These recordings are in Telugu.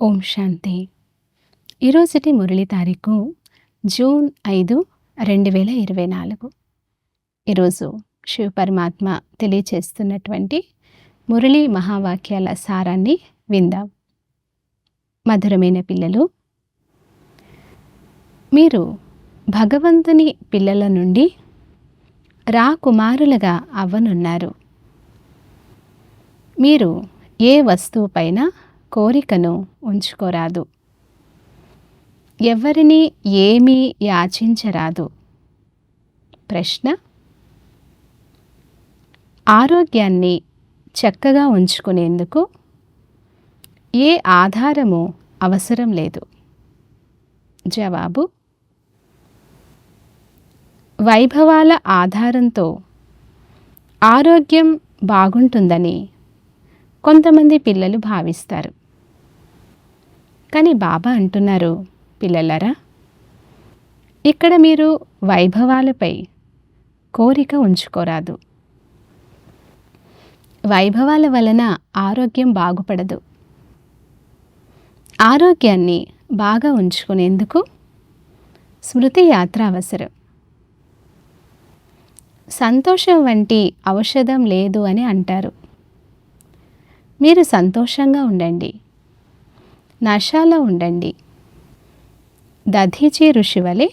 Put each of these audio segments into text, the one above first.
ఓం శాంతి. ఈరోజుటి మురళి తారీఖు జూన్ ఐదు రెండు వేల ఇరవై నాలుగు. ఈరోజు శివ పరమాత్మ తెలియచేస్తున్నటువంటి మురళి మహావాక్యాల సారాన్ని విందాం. మధురమైన పిల్లలు మీరు భగవంతుని పిల్లల నుండి రాకుమారులుగా అవ్వనున్నారు. మీరు ఏ వస్తువుపైన కోరికను ఉంచుకోరాదు. ఎవరిని ఏమీ యాచించరాదు. ప్రశ్న? ఆరోగ్యాన్ని చక్కగా ఉంచుకునేందుకు ఏ ఆధారము అవసరం లేదు. జవాబు? వైభవాల ఆధారంతో ఆరోగ్యం బాగుంటుందని కొంతమంది పిల్లలు భావిస్తారు. కానీ బాబా అంటున్నారు పిల్లలరా. ఇక్కడ మీరు వైభవాలపై కోరిక ఉంచుకోరాదు. వైభవాల వలన ఆరోగ్యం బాగుపడదు. ఆరోగ్యాన్ని బాగా ఉంచుకునేందుకు స్మృతి యాత్ర అవసరం. సంతోషం వంటి ఔషధం లేదు అని అంటారు. మీరు సంతోషంగా ఉండండి. నశాలో ఉండండి. దధీచి ఋషివలి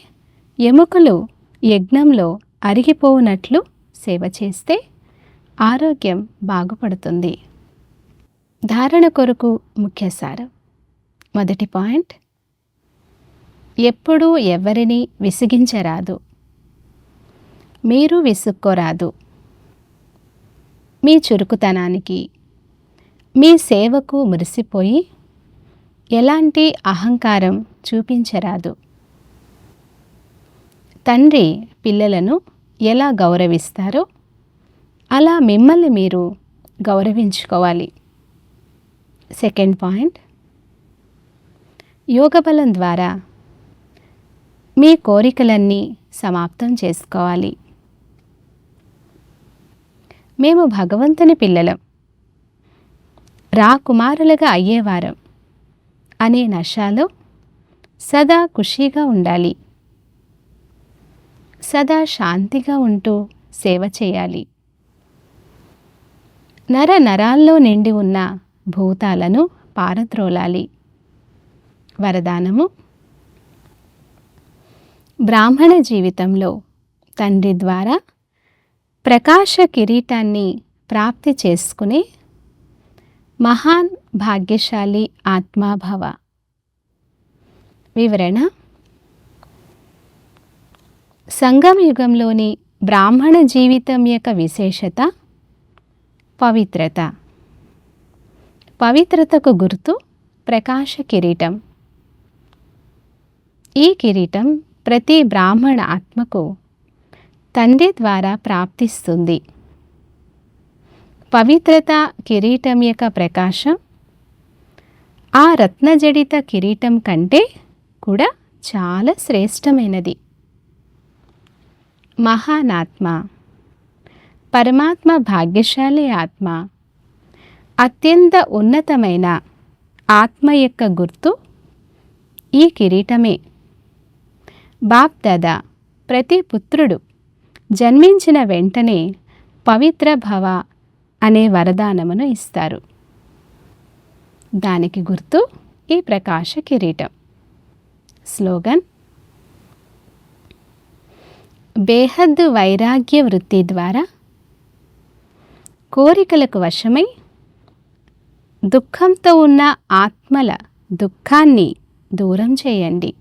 ఎముకలు యజ్ఞంలో అరిగిపోవునట్లు సేవ చేస్తే ఆరోగ్యం బాగుపడుతుంది. ధారణ కొరకు ముఖ్య సారం. మొదటి పాయింట్. ఎప్పుడూ ఎవరిని విసిగించరాదు. మీరు విసుక్కోరాదు. మీ చురుకుతనానికి మీ సేవకు మురిసిపోయి ఎలాంటి అహంకారం చూపించరాదు. తండ్రి పిల్లలను ఎలా గౌరవిస్తారో అలా మిమ్మల్ని మీరు గౌరవించుకోవాలి. Second point. యోగబలం ద్వారా మీ కోరికలన్నీ సమాప్తం చేసుకోవాలి. మేము భగవంతుని పిల్లలం. రాకుమారులుగా అయ్యేవారం. అనే నషాలో సదా ఖుషీగా ఉండాలి. సదా శాంతిగా ఉంటూ సేవ చేయాలి. నర నరాల్లో నిండి ఉన్న భూతాలను పారద్రోలాలి. వరదానము బ్రాహ్మణ జీవితంలో తండ్రి ద్వారా ప్రకాశ కిరీటాన్ని ప్రాప్తి చేసుకునే మహాన్ భాగ్యశాలి ఆత్మాభవ. వివరణ? సంగమ యుగంలోని బ్రాహ్మణ జీవితం యొక్క విశేషత? పవిత్రత. పవిత్రతకు గుర్తు ప్రకాశ కిరీటం. ఈ కిరీటం ప్రతి బ్రాహ్మణ ఆత్మకు తండ్రి ద్వారా ప్రాప్తిస్తుంది. పవిత్రత కిరీటం యొక్క ప్రకాశం. ఆ రత్నజడిత కిరీటం కంటే కూడా చాలా శ్రేష్టమైనది. మహానాత్మ పరమాత్మ భాగ్యశాలి ఆత్మ అత్యంత ఉన్నతమైన ఆత్మ యొక్క గుర్తు ఈ కిరీటమే. బాప్ దాదా ప్రతి పుత్రుడు జన్మించిన వెంటనే పవిత్ర భవ అనే వరదానమును ఇస్తారు. దానికి గుర్తు ఈ ప్రకాశ కిరీటం. స్లోగన్ బేహద్దు వైరాగ్య వృత్తి ద్వారా కోరికలకు వశమై దుఃఖంతో ఉన్న ఆత్మల దుఃఖాన్ని దూరం చేయండి.